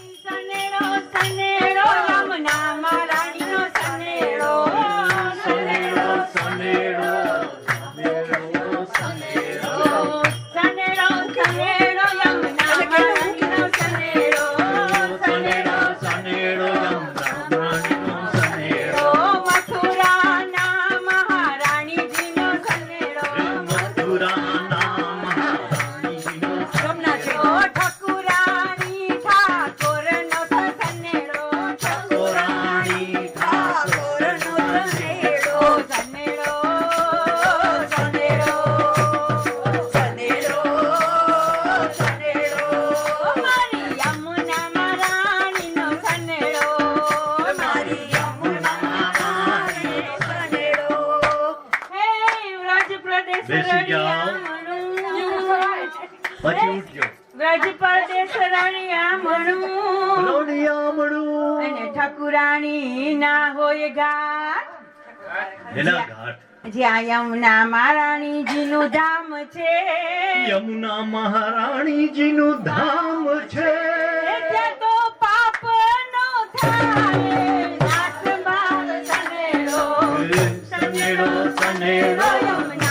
સનેડો અને ઠકુરાણી ના હોય ઘાટ. જ્યાં યમુના ધામ છે. યમુના મહારાણીજીનું ધામ છે. ત્યાં તો પાપ નો થાય. નાથ બાર સનેડો સનેડો. સનેડો યમુના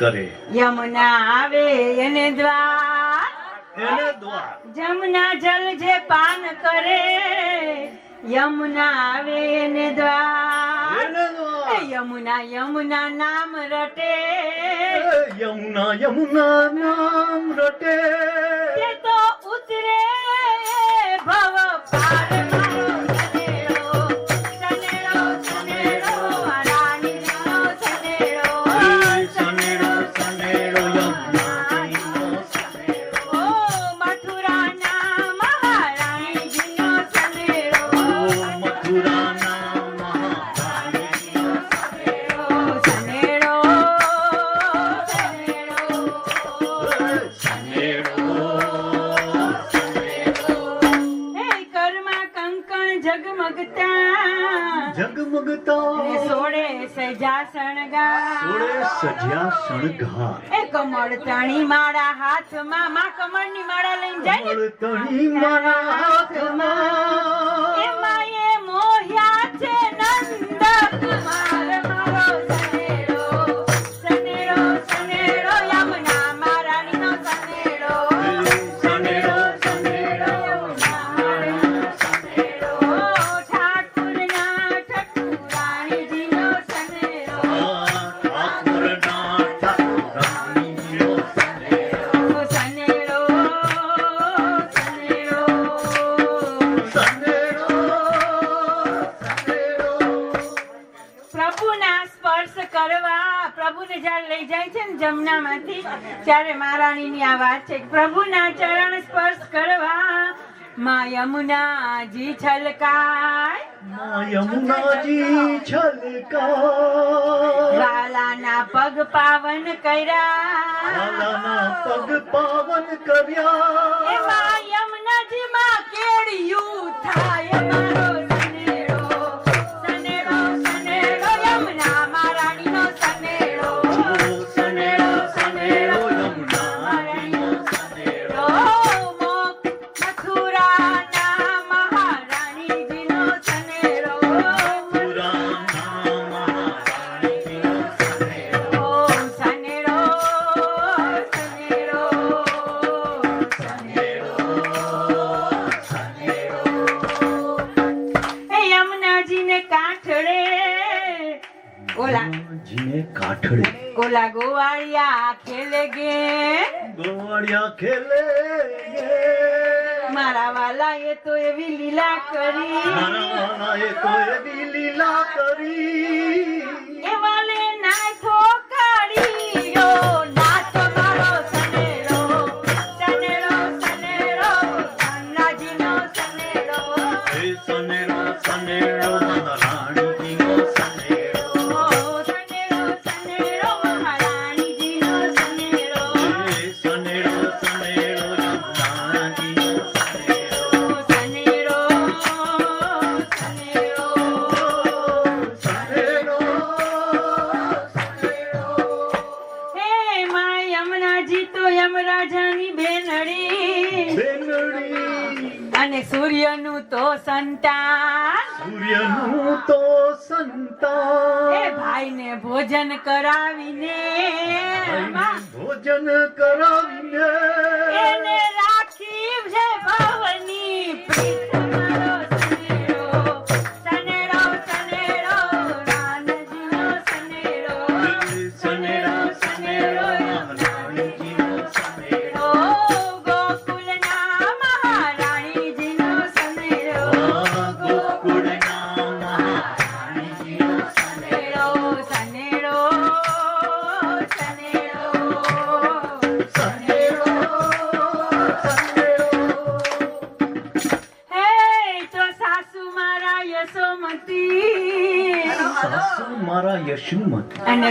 કરે. યમુના આવે એને દ્વાર. એને દ્વાર. જમના જલ જે પાન કરે યમુના આવે એને દ્વાર. યમુના યમુના નામ રટે. યમુના યમુના નામ રટે. તે તો ઉતરે ભવ પાર જગમગતા. જગમગતા. સોળે સજા શણગાર સોળે સજ્યા શણગાર એ કમળ તણી મારા હાથમાં માં કમળની માળા લઈને જાય કમળ તણી મારા હાથમાં. ત્યારે મહારાણીની આ વાત છે પ્રભુના ચરણ સ્પર્શ કરવા માં યમુનાજી છલકાય. માં યમુનાજી છલકાય. લાલાના પગ પાવન કર્યા. લાલાના પગ પાવન કર્યા. એમાં યમુનાજી માં કેડિયું થાય बोला गोवाळिया खेले गे. गोवाळिया खेले तो ये भी लीला करी. मारा वाला ये तो ये भी लीला करी. બેનડી. અને સૂર્યનું તો સંતાન. સૂર્યનું તો સંતાન. એ ભાઈને ભોજન કરાવીને. ભોજન કરાવીને. એને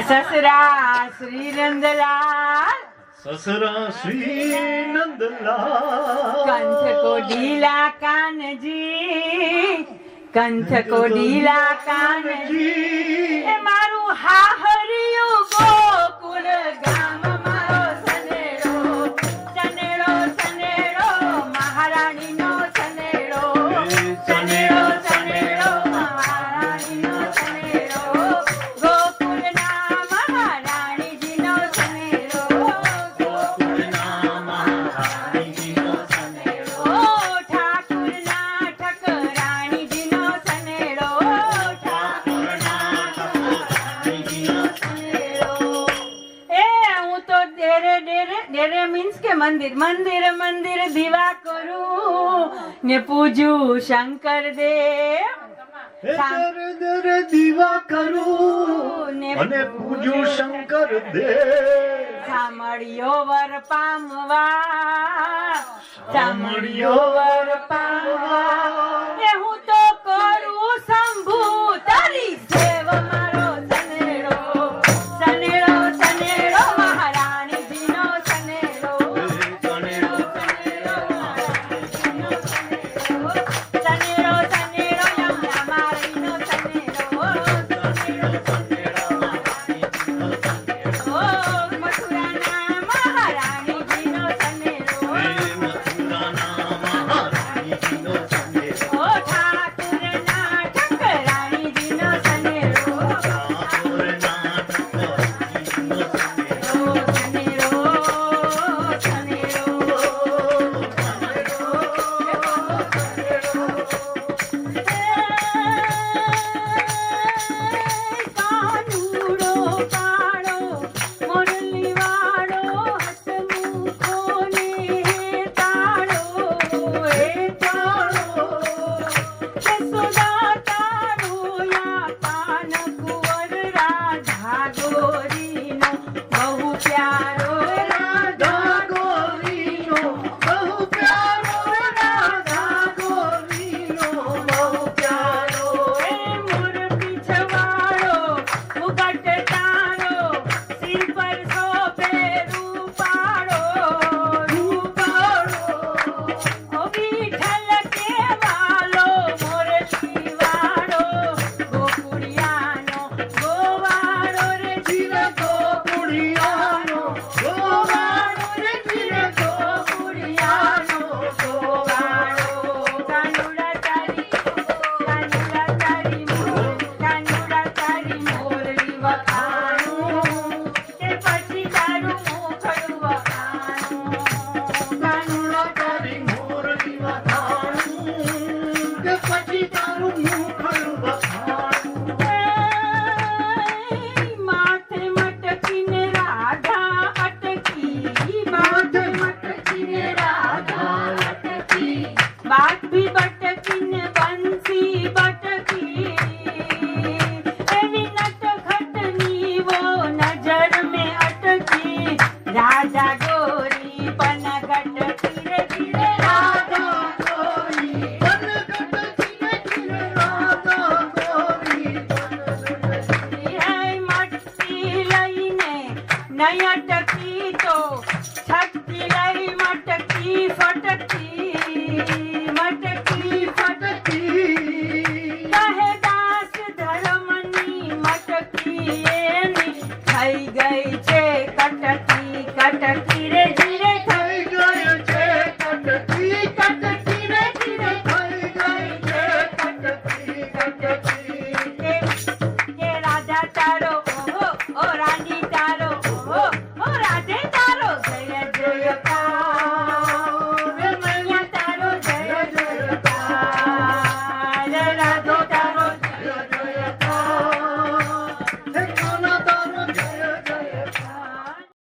સસરા શ્રી નંદલાલ સસરા શ્રી નંદલાલ કંઠ કો કાનજી કંઠ કો ઢીલા કાનજી એ મારું હા મીન્સ કે મંદિર મંદિર મંદિર દીવા કરું ને પૂજું શંકર દેવ દીવા કરું ને પૂજું શંકર દેવ સામળિયો વર પામવા. સામળિયો વર પામ Yes, Jack.